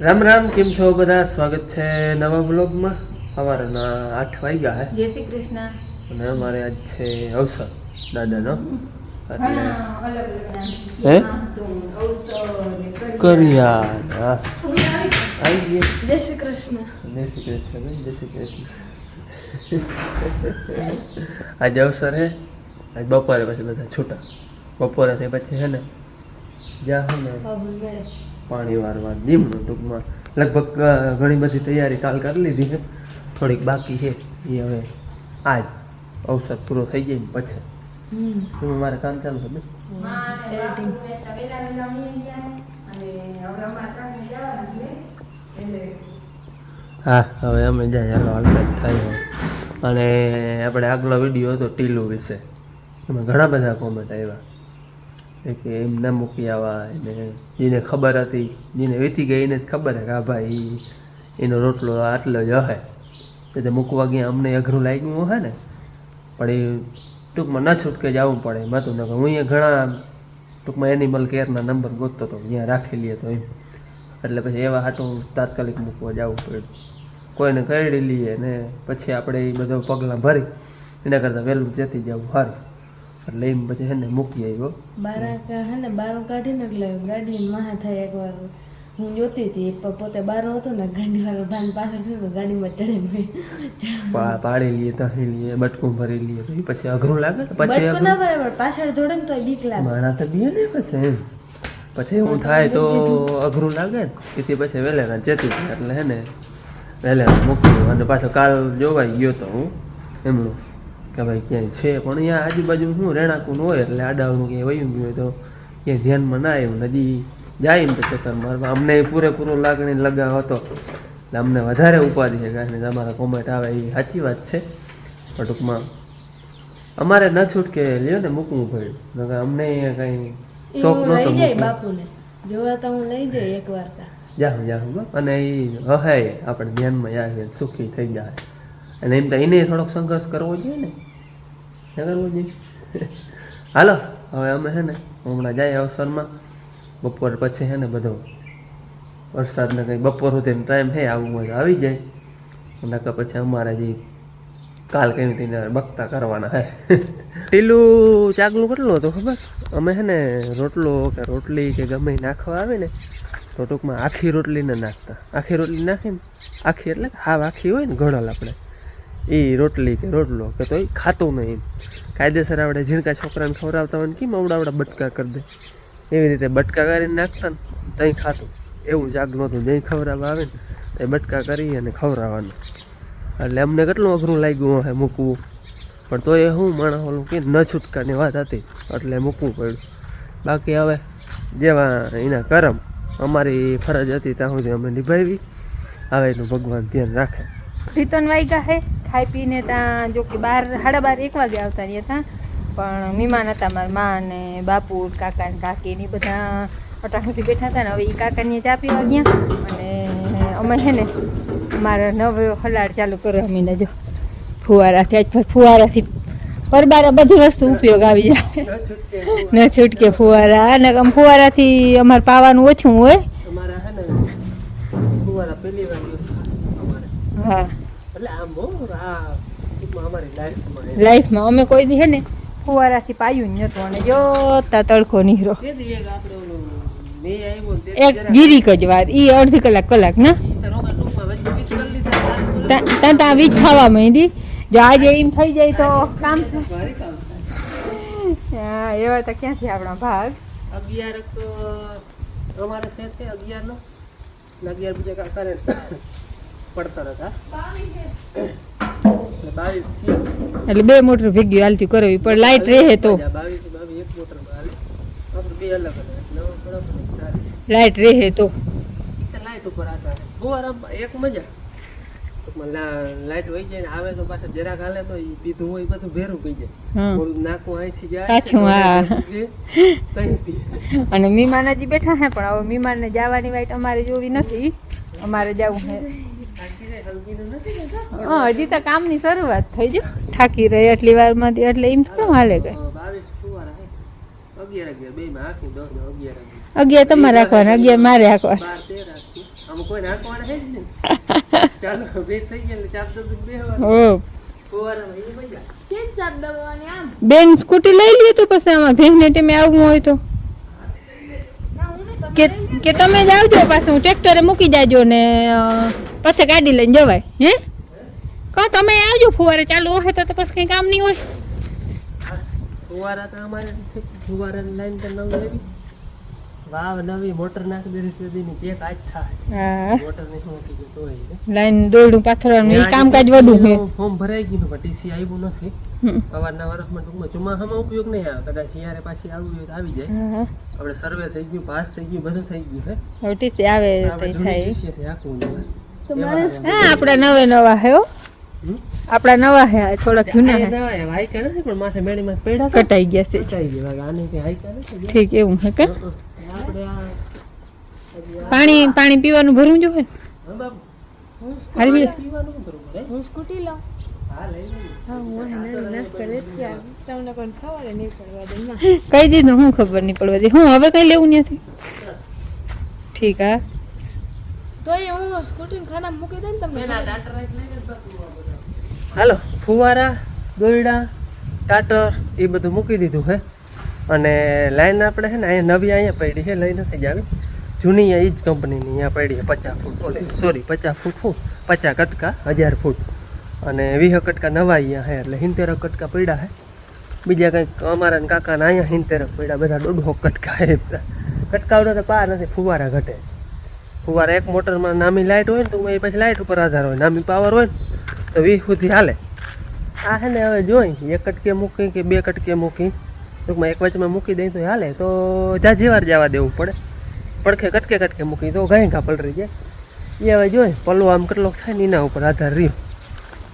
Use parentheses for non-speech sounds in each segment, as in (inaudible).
રામ રામ કેમ છો બધા? સ્વાગત છે નવા બ્લોગમાં સવારના આઠ વાગ્યા હે. જય શ્રી કૃષ્ણ. અને અમારે આજ છે અવસર દાદાનો. હે? કરિયા. કરિયા આવી ગઈ. જય શ્રી કૃષ્ણ. જય શ્રી કૃષ્ણ જય શ્રી કૃષ્ણ. આજે અવસર હે. આજ બપોરે પછી બધા છૂટા. બપોરે પછી હે ને? જ્યાં હે ને. પાણી વારવા જીમનું ટૂંકમાં. લગભગ ઘણી બધી તૈયારી કાલ કરી લીધી છે. થોડીક બાકી છે. એ હવે આજ અવસર પૂરો થઈ જાય પછી. શું મારે કામ ચાલુ છે? હા હવે અમે જાય ચાલો હાલતા જ થાય અને આપણે આગલો વીડિયો હતો ટીલું વિશે. એમાં ઘણા બધા કોમેન્ટ આવ્યા. કે એમ ના મૂકી આવા એને જેને ખબર હતી, જેને વેચી ગઈ એને જ ખબર કે આ ભાઈ એનો રોટલો આટલો જ હે. તો મૂકવા ગયા, અમને અઘરું લાગ્યું હે ને. પણ એ ટૂંકમાં ન છૂટકે જવું પડે. એમાં તો ન હું અહીંયા ઘણા, ટૂંકમાં એનિમલ કેરના નંબર ગોતતો હતો ત્યાં રાખી લઈએ તો એમ. એટલે પછી એવા હાટું તાત્કાલિક મૂકવા જવું પડ્યું કોઈને કરડી લઈએ ને, પછી આપણે એ બધો પગલાં ભરી, એના કરતાં વહેલું જતી જવું સારું એમ પછી છે ને મૂકી આવ્યો. બારા હે ને બારો કાઢીને એટલે ગાડી મહા થાય એકવાર. હું જોતી હતી પોતે બારો હતો ને ગાડી વાળો ભાન પાછળ થયો ગાડીમાં ચડે પાડી લઈએ તળી લઈએ બટકું ભરી લઈએ તો પછી અઘરું લાગે ને? પછી બટકું ના પણ પાછળ દોડે ને તો બીક લાગે. મારા તો બીએ ને પછી એમ. પછી હું થાય તો અઘરું લાગે ને? તેથી પછી વહેલા ચેતી એટલે હે ને વહેલા મૂક્યું અને પાછો કાલ જોવાઈ ગયો તો હું એમનું. કે ભાઈ ક્યાંય છે પણ અહીંયા આજુબાજુ શું રેણાકું હોય એટલે આડાવનું ક્યાંય વયું ગયું હોય તો ક્યાંય ધ્યાનમાં ના આવ્યું. નદી જાય ને તો ચક્કર મારવા. અમને પૂરેપૂરો લાગણી લગાવ હતો. એટલે અમને વધારે ઉપાધિ છે કારણ કે તમારા કોમેન્ટ આવે એ સાચી વાત છે. પણ ટૂંકમાં અમારે ન છૂટકે લ્યો ને મૂકવું પડ્યું. અમને અહીંયા કંઈ શોખ નહોતો. બાપુને. જોવા તો હું લઈ જાય એક વાર જાહું જાહું. અને એ હહાય આપણે ધ્યાનમાં આવે સુખી થઈ જાય. અને એમ તો એને થોડોક સંઘર્ષ કરવો જોઈએ ને. જોઈએ હાલો, હવે અમે છે ને હમણાં જાય અવસરમાં. બપોર પછી છે ને બધો વરસાદને કંઈ બપોર સુધીનો ટાઈમ છે, આવું મજા આવી જાય. નકર પછી અમારે જે કાલ કઈ તેને બકતા કરવાના હે ટીલું ચાકલું કેટલું હતું ખબર? અમે છે ને રોટલો કે રોટલી કે ગમે નાખવા આવે ને, તો ટૂંકમાં આખી રોટલીને નાખતા. આખી રોટલી નાખીને, આખી એટલે હાવ આખી હોય ને ઘડલ આપણે. એ રોટલી કે રોટલો કે તો એ ખાતું નહીં કાયદેસર આપણે ઝીણકા છોકરાને ખવડાવતા હોય ને કેમ આવડા બટકા કરી દે. એવી રીતે બટકા કરીને નાખતા ને તઈ ખાતું. એવું જાગ નહોતું જઈ ખવડાવવા આવે ને તો બટકા કરી અને ખવડાવવાનું. એટલે અમને કેટલું અઘરું લાગ્યું હે મૂકવું. પણ તો એ હું માણસ ઓલું કે ન છૂટકાની વાત હતી, એટલે મૂકવું પડ્યું. બાકી હવે જેવા એના કરમ, અમારી ફરજ હતી ત્યાં સુધી અમે નિભાવી. હવે એનું ભગવાન ધ્યાન રાખે. રીતન વાગ્યા હે. ખાઈ પીને ત્યાં જો કે બાર સાડા બાર એક વાગે આવતા રહ્યા હતા. પણ મહેમાન હતા મારા મા ને બાપુ કાકા ને કાકી ને બધા અટાણુંથી બેઠા હતા ને હવે એ કાકાની ચા પીવા ગયા. અને અમે છે ને મારા નવો હલાડ ચાલુ કર્યો અમીને જો. ફુવારાથી આજ ફુવારાથી પરબારા બધી વસ્તુ ઉપયોગ આવી જાય. ન છૂટકે ફુવારા. અને આમ ફુવારાથી અમારે પાવાનું ઓછું હોય. હે. લાઈફમાં અમે કોઈ દી હે ને ફુવારાથી પાયું જ નહોતું અને જોતા તડકો નીકળો એક જીરીક જ વાર ઈ અડધી કલાક કલાક ના? ત્યાં ત્યાં વીજ ખાવા માંડી. જો આજે એમ થઈ જાય તો કામ હા એવા તો ક્યાંથી આપણા ભાગ? અગિયાર તો અમારે છે અગિયાર નો અગિયાર બીજા કરે. પડતર હતા. એટલે બે મોટર ભેગી હાલતી કરવી પણ લાઇટ રહે તો. થોડા થોડા લાઈટ રહે તો. લાઇટ ઉપર આધાર બહુ આરામ એક મજા. ટૂંકમાં લા- જાય આવે તો પાછા જરાક હાલે તો પીધું હોય બધું ભેરું થઈ જાય. ઓલું નાકું અહીંથી જાય પાછું, હા. અને મીમાન હજી બેઠા હે પણ હવે મીમાનને જવાની વાઈટ અમારે જોવી નથી. અમારે જવું હે. હજી તો કામની શરૂઆત થઈ જો થાકી રહી એટલી વારમાંથી એટલે એમ થોડું હાલે હે. અગિયાર તમારે રાખવાના અગિયાર મારે રાખવાના (laughs) બેન સ્કૂટી લઈ લ્યો તો પછી આમાં ભેંસને ટેમે આવવું હોય તો. કે કે તમે જ આવજો પાછું ટ્રેક્ટરે મૂકી જાજો ને પછી ગાડી લઈને જવાય હે? કહો તમે આવજો ફુવારે ચાલુ હોય તો તો પછી કંઈ કામ નહીં હોય. ફુવારા તો અમારે ફુવારા લાઈન તો નવી આવી. વાવ નવી મોટર નાખી દીધી સુધીની ચેક આજ થાય. મોટરની શું કીધું તોય લાઈન દોડું પાથરવાનું એ કામકાજ વડું છે. ફોર્મ ભરાઈ ગયું પણ ટીસી આવ્યું નથી. અવારના વર્ષમાં ટૂંકમાં ચોમાસામાં ઉપયોગ નહીં આવે. કદાચ હિયારે પાછી આવવું હોય તો આવી જાય. આપડે આપણે સર્વે થઈ ગયું પાસ થઈ ગયું બધું થઈ ગયું હે હવે ટીસી આવે તો થાય. આખું આપણા નવે નવા હે આપડા આપણા નવા હે થોડા થોડાક જૂના હે. પણ માથે પડ્યા હતા. કટાઈ ગયા છે. ઠીક એવું હે કે? પાણી પાણી પીવાનું ભરવું જોઈએ બાપુ. હાલવી પડે? હું સ્કૂટી લઉં. કઈ દીધું હું ખબર નહીં પડવા દે. હું હવે કઈ લેવું નથી ઠીક હા. તો એ હું સ્કૂટી ખાના મૂકી દઉં ને તમને હાલો ફુવારા દોરડા ટાટર એ બધું મૂકી દીધું છે અને લાઈન આપણે છે ને અહીંયા નવી અહીંયા પડી છે લઈ નથી જ આવી જૂની એ જ કંપનીની અહીંયા પડી છે પચાસ ફૂટ સોરી પચાસ ફૂટ ફૂટ પચાસ કટકા હજાર ફૂટ. અને વીસ કટકા નવા અહીંયા છે એટલે સિત્તેર કટકા પડ્યા છે બીજા કંઈક અમારા કાકાના અહીંયા સિત્તેર પડ્યા બધા દોઢો કટકા છે કટકાવડો તો પાર નથી ફુવારા ઘટે. ફુવારા એક મોટરમાં નામી લાઇટ હોય ને તો એ પછી લાઇટ ઉપર આધાર હોય. નામી પાવર હોય ને તો વીસ સુધી હાલે. આ છે ને હવે જોઈ, એક કટકે મૂકી કે બે કટકે મૂકી. ટૂંકમાં એક વચમાં મૂકી દઈ તો હાલે. તો જાજી વાર જવા દેવું પડે. પડખે કટકે કટકે મૂકી તો ગાય ઘા પલરી જાય. એ હવે જોઈ પલ્લો આમ કેટલોક થાય ને એના ઉપર આધાર રહ્યો.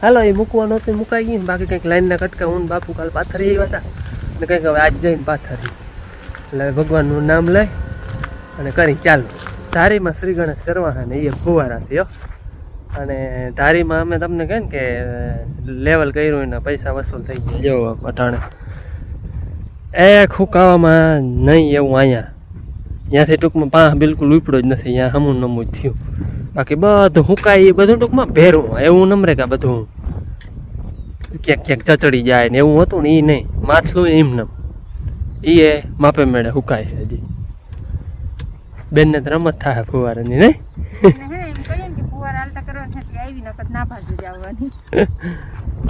હાલો, એ મૂકવાનું તો મુકાઈ ગઈ બાકી કંઈક લાઈનના કટકા હું બાપુ કાલ પાથરી આવ્યા હતા. ને કંઈક હવે આજ જઈને પાથરી. એટલે ભગવાનનું નામ લઈ અને કરી ચાલો. ધારીમાં શ્રી ગણેશ કરવા છે ને એ ફુવારા થયો. અને ધારીમાં અમે તમને કહે ને કે લેવલ કર્યું એના પૈસા વસૂલ થઈ ગયા. જો અટાણે એ ખુકાવામાં નહીં એવું અહીંયા. ત્યાંથી ટૂંકમાં પાંખ બિલકુલ ઉપડો જ નથી, અહીંયા હમું નમું જ થયું. બાકી બધું હુકાય એ બધું ટૂંકમાં ભેરું એવું નમરે કે બધું ક્યાંક ક્યાંક ચચડી જાય ને એવું હતું ને એ નહીં. માથલું એમ નમ. એ માપે મેળે હુકાય હજી. બેનને તો રમત થાય ફુવારાની નહીં?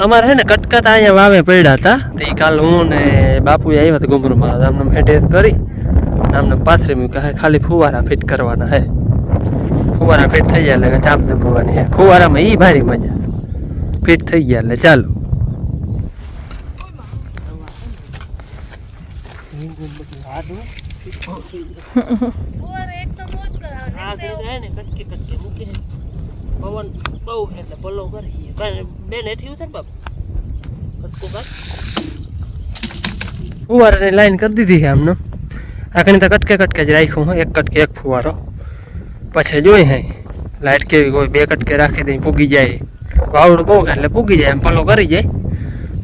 અમારે હે ને કટકટ અહીંયા વાવે પડ્યા હતા. તે કાલ હું ને બાપુ આવ્યા હતા ગુમરૂમાં આમને હેઠે કરી. આમને પાથરી મૂક્યું. હે ખાલી ફુવારા ફિટ કરવાના હે. ફુવારા ફિટ થઈ ગયા એટલે ચાપ દબાવવાની હે. ફુવારામાં એ ભારી મજા. ફિટ થઈ ગયા એટલે ચાલો. મોજ (laughs) કરાવે આ જાય ને કટકે કટકે મૂકે પવન બહુ એટલે પલ્લો કરી બેન હેઠી ઉતર બાપ. કટકો કર ફુવારાની લાઈન કરી દીધી છે આમનો. આ તો કટકે કટકે જ રાખ્યું હોય એક કટકે એક ફુવારો. પછી જોઈ હે. લાઈટ કેવી હોય બે કટકે રાખી દઈ પૂગી જાય. વાવડું બહુ એટલે પૂગી જાય એમ પલો કરી જાય.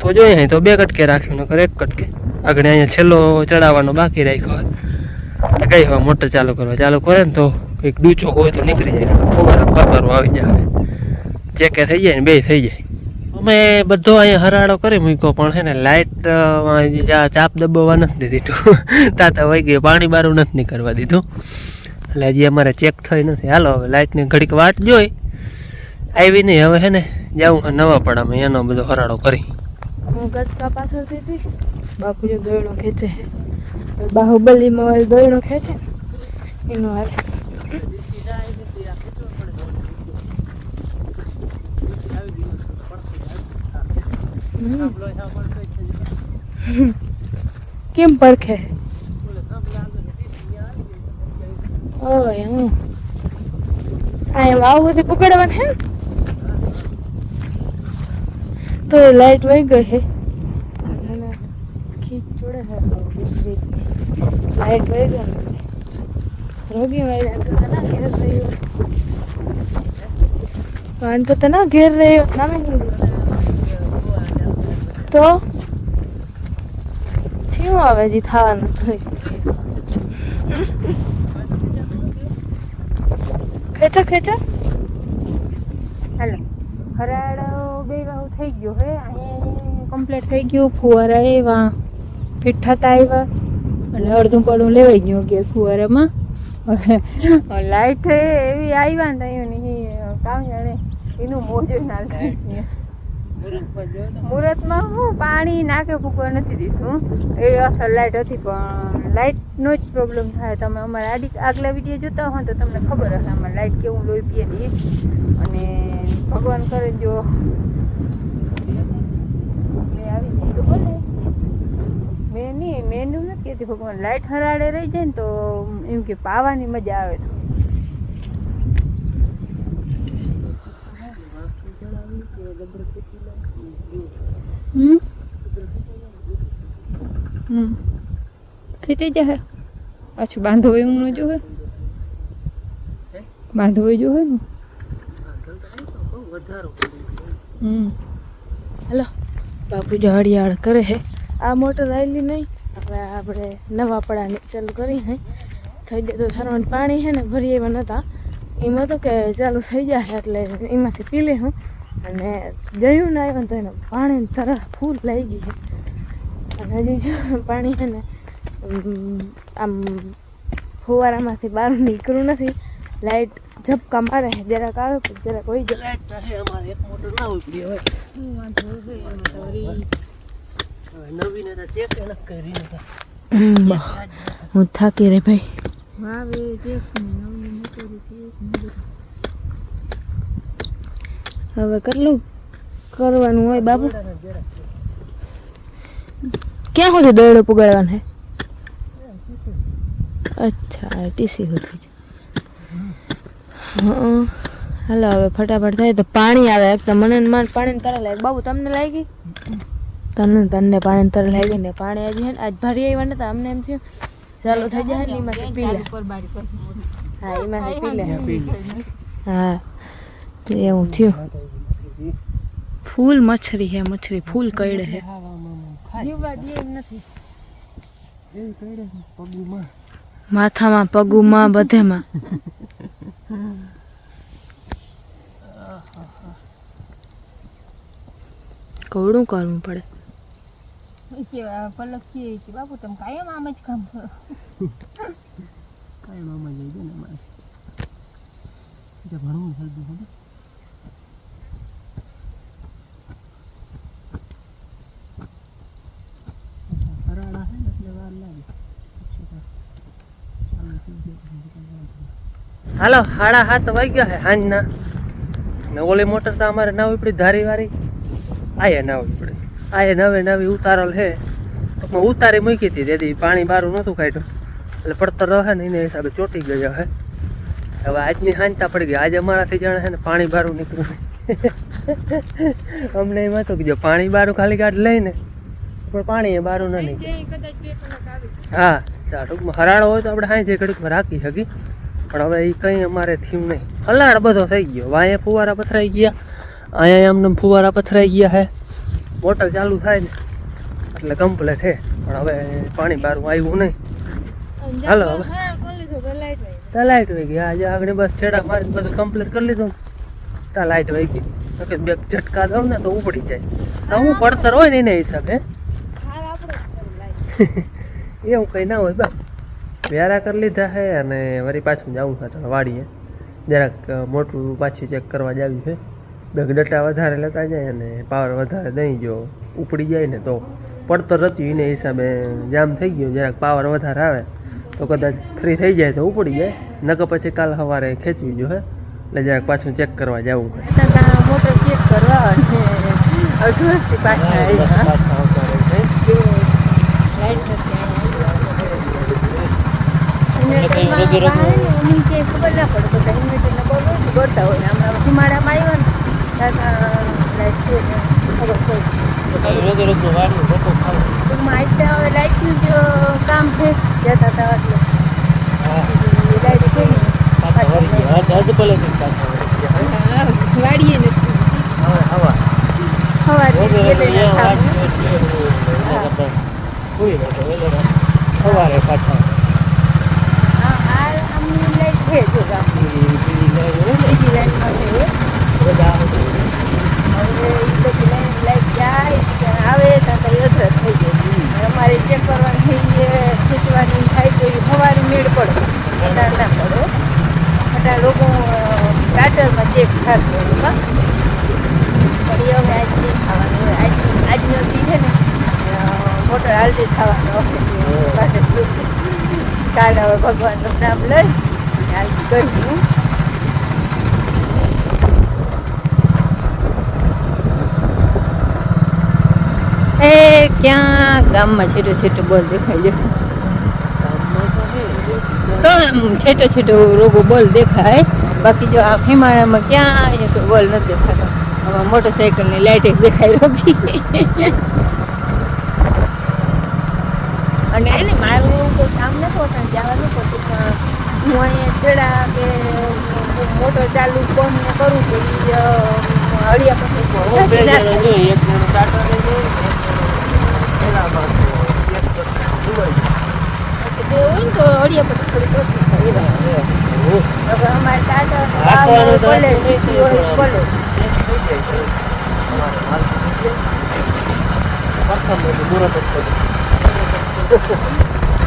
તો જોઈએ હે તો બે કટકે રાખ્યું નકર એક કટકે. આગળ અહીંયા છેલ્લો ચડાવવાનો બાકી રાખ્યો ગઈ હવે મોટર ચાલુ કરવા? ચાલુ કરે ને તો કંઈક ડૂચો હોય તો નીકળી જાય. ફુવારા ફરવારો આવી જાય ચેકે થઈ જાય ને બે થઈ જાય. અમે બધો અહીંયા હરાડો કરી મૂક્યો, પણ છે ને લાઇટ ચાપ દબાવવા નથી દીધું (laughs) તાતા વહી ગઈ, પાણી બારું નથી નીકળવા દીધું. એટલે હજી અમારે ચેક થઈ નથી. હાલો, હવે લાઇટની ઘડીક વાટ જોઈ. આવી નહીં, હવે છે ને છે નવા પડામાં એનો બધો હરાડો કરી. હું ગટકા પાછળથી હતી બાપુ જે ખેંચે. બાહુબલીમાં દોયણો ખેંચે. એનો હાલે. (laughs) કેમ પડખે? ઓય, હું. આ એમ આવું બધું પકડવાનું હે? તો એ લાઈટ વહી ગઈ હે. ખીચ જોડે હે. લાઈટ વહી ગઈ. રોગી વાળી તો ના ઘેર રહ્યો. વાન તો ના ઘેર રહ્યો. તો? થયું આવે જી થવાનું ખેંચો ખેંચો. હાલો. હરાડો બે વાવ થઈ ગયો હે. અહીંયા કમ્પ્લીટ થઈ ગયું. ફુવારા એવા ફિટ થતા આવ્યા. અને અડધું પડું લેવાઈ ગયું કે ફુવારામાં. (laughs) લાઈટ એવી આવ્યા ને અહીંયા કામ જાણે. એનું મોજું ના મુહૂર્તમાં હું પાણી નાકે ફૂકવા નથી દીધું. એ અસર લાઇટ હતી પણ લાઇટનો જ પ્રોબ્લેમ થાય. તમે અમારા આડી આગલા વીડિયો જોતા હો તો તમને ખબર હશે અમારે લાઇટ કેવું લોહી પીએ ને અને ભગવાન કરે જો મેં આવી જાય તો બોલે મેં નહીં મેં એનું નથી કહેતી ભગવાન લાઇટ હરાડે રહી જાય ને તો એમ કે પાવાની મજા આવે તો. ખેંચાઈ જાય પાછું બાંધવો એવું ન જોવે બાંધવો જોવે ને હમ. હેલો. બાપુ જો હરિયાળ કરે હે. આ મોટર આવેલી નહીં હવે આપણે નવા પડાને ચાલુ કરી હે. થઈ જાય તો થરવાનું પાણી છે ને ભરી એવા નહોતા એમાં તો કે ચાલુ થઈ જશે એટલે એમાંથી પી લે હું. અને ગયું ના આવ્યું ને તો એને પાણી તરફ ફૂલ લઈ ગઈ છે અને હજી જો પાણી છે ને આમ ફુવારામાંથી બહાર નીકળવું નથી. લાઈટ ઝપકા મારે જરાક આવે જરાક હોય જાય. દેખ ને થાકી રે ભાઈ. હવે કેટલું કરવાનું હોય બાપુ? ક્યાં સુધી દોડો પુગાડવાનો હે? અચ્છા ટીસી સુધી જ. હં હાલો હવે ફટાફટ થાય તો પાણી આવે. એક તો મને પાણી તર લાગે બાબુ તમને લાગી? તમને તને પાણી તર લાગી ને પાણી આજે ને. આજ ભરી આવ્યા ને તો અમને એમ થયું ચાલુ થઈ જાય ને એમાંથી પી લે. હા એમાંથી પી લે. હા એવું થયું. ફૂલ મચ્છરી હે મચ્છરી ફૂલ કઈડે હે. એમ નથી માથામાં પગુમાં બધેમાં. (laughs) કવડું કરવું પડે. કે પલક કે કે બાપુ તમે કાયમ આમ જ કામ કરો હાલો સાડા સાત વાગ્યા છે સાંજના ને ઓલી મોટર તો અમારે ના પડી ધારી વાળી ના નવી પડી એ નવે નવી ઉતારલ છે. ટૂંકમાં ઉતારી મૂકી હતી તેથી પાણી બારું નહોતું કાઢ્યું. એટલે પડતર રહે ને એને હિસાબે ચોટી ગયા હે હવે આજની સાંજતા પડી ગઈ. આજે અમારાથી જાણે છે ને પાણી બારું નીકળ્યું (laughs) અમને એમ હતું કે જો પાણી બારું ખાલી ગાઢ લઈને પણ પાણી એ બારું ના નીકળે. હા ચા ટૂંકમાં હરાળો હોય તો આપણે હાંજે ઘડીકમાં રાખી શકી પણ હવે એ કંઈ અમારે થયું નહીં. હલાડ બધો થઈ ગયો. વાંયે ફુવારા પથરાઈ ગયા. અહીંયા આમને ફુવારા પથરાઈ ગયા છે. મોટર ચાલુ થાય ને એટલે કમ્પ્લેટ છે પણ હવે પાણી બહાર આવ્યું નહીં. હાલો હવે. ત્યાં લાઈટ વહી ગઈ. આજે આગળ બસ છેડા મારી બધું કમ્પ્લીટ કરી લીધું ને તા લાઈટ વહી ગઈ. કે બે ઝટકા દઉં ને તો ઉપડી જાય. તો હું પડતર હોય ને એને હિસાબે (laughs) એવું કંઈ ના હોય બા. વ્યારા કરી લીધા છે અને વળી પાછું જવું છે વાડીએ. જરાક મોટું પાછી ચેક કરવા જાવ્યું છે. બે ડટા વધારે લેતા જાય અને પાવર વધારે દઈ જો ઉપડી જાય ને તો પડતર હતી એને હિસાબે જામ થઈ ગયો જરાક પાવર વધારે આવે તો કદાચ ફ્રી થઈ જાય તો ઉપડી જાય નકર પછી કાલ સવારે ખેંચવી જો હે એટલે જરાક પાછું ચેક કરવા જવું મોટર ચેક કરવા અને અડધો પાછા ખબર ના પડે બધા હોય ને હોય લાઈટનું કામ છે જતા હતા એટલે લાઈટ છે વાડીએ નથી હવે સવારે પાછા બીજી લાઈનમાં છે. બધા આવે ત્યાં અધર થઈ જાય અમારે ચેક કરવાની ખેંચવાની થાય તો એ સવારે મેળ પડે અટાણ ના પડે અટાણ લોકો સ્ટાર્ટરમાં ચેક થશે એમાં પણ એ હવે આજ નહીં ખાવાનું આજ આજનો દી છે ને મોટર હાલતી પાસે કાલ હવે ભગવાનનું નામ લઈ હાલ કર્યું એ ક્યાં ગામમાં છેટો છેટો બોલ દેખાય છે તો છેટો છેટો રોગો બોલ દેખાય. બાકી જો આ હિમાલયમાં ક્યાં તો બોલ નથી દેખાતો. આમાં મોટરસાઇકલની લાઇટ દેખાય રોગી. અને એને મારું એવું કોઈ કામ નથી હોતું જવાનું પડતું પણ હું અહીંયા છેડા કે મોટર ચાલુ બંધ ને કરું તો એ હળિયા પછી પછી ના થાય. એક જણ ટાટા લઈ લે એક જણ પેલામાં તો એક જણ દુબઈ તો બે ને પછી થોડીક ઓછી થાય અમારે ટાટા કોલેજ કોલેજ પ્રથમ મુહૂર્ત જ